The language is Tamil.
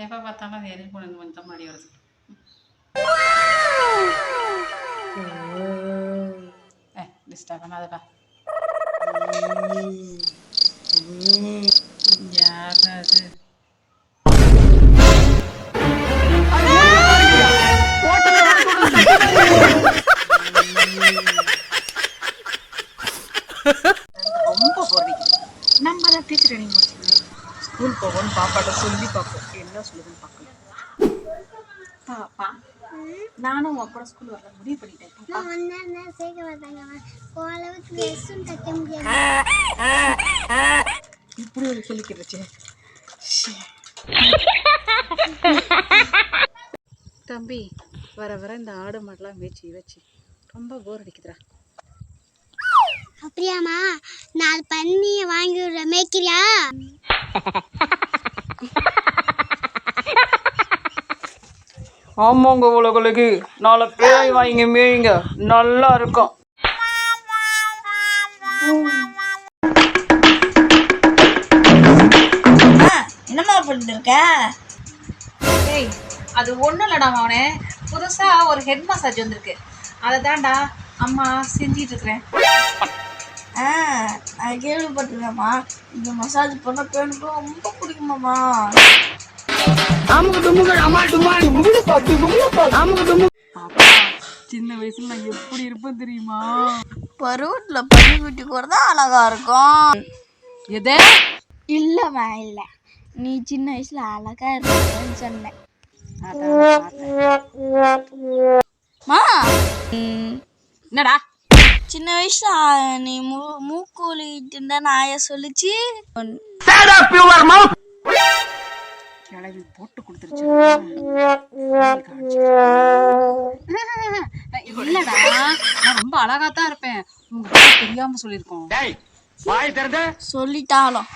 எப்போ பார்த்தாலும் அது எரி பொண்ணு கொஞ்சம் தான் மாடி வருது ஏ டிஸ்டர்ப் பண்ணாதப்பா யாரா அது ரொம்ப போடுறீங்க நம்ம தான் டீச்சர் ட்ரைனிங் முடிச்சிருக்கோம் ஸ்கூல் போவோம்னு பாப்பாட்ட சொல்லி பார்ப்போம். என்ன சொல்லுதுன்னு பார்க்கலாம். பாப்பா நானும் உன் கூட ஸ்கூல் வரல முடிவு பண்ணிட்டேன். பாப்பா நான் வந்தேன்னா சேர்க்க மாட்டாங்க ஓரளவுக்கு ட்ரெஸ்ஸும் தைக்க முடியாது. இப்படி ஒரு கேள்வி கேட்டுச்சு தம்பி வர வர இந்த ஆடு மாடெல்லாம் மேய்ச்சி வச்சு ரொம்ப போர் அடிக்குதுடா. அப்படியாம்மா நாலு பன்னியை வாங்கி விடுற மேய்க்கிறியா? ஆமாங்க உலகளுக்கு நாலு பேரை வாங்கி மேய்ங்க. நல்லா இருக்கும். என்னம்மா பண்ணிட்டு இருக்க ஏய் அது ஒன்றும் இல்லடா அவனே புதுசாக ஒரு ஹெட் மசாஜ் வந்திருக்கு. அதை தான்டா அம்மா செஞ்சிட்டு இருக்கிறேன் ஆ நான் கேள்விப்பட்டிருக்கேம்மா இந்த மசாஜ் பண்ண பேனுக்கு ரொம்ப பிடிக்குமாம்மா. சின்ன வயசுல நான் எப்படி இருப்பேன் தெரியுமா? பருவத்தில் பனி குட்டி கூட தான் அழகா இருக்கும். எதே? இல்லைம்மா இல்லை. நீ சின்ன வயசுல அழகா இருக்கன்னு சொன்னேன். மா. என்னடா? சின்ன வயசுல நீ மூ மூக்கூலிட்டு இருந்த நாய சொல்லிச்சு? கிளவி போட்டு கொடுத்துருச்சு. இல்லடா நான் ரொம்ப அழகா தான் இருப்பேன். உங்களுக்கு தெரியாம சொல்லியிருக்கோம். சொல்லிட்டாலும்.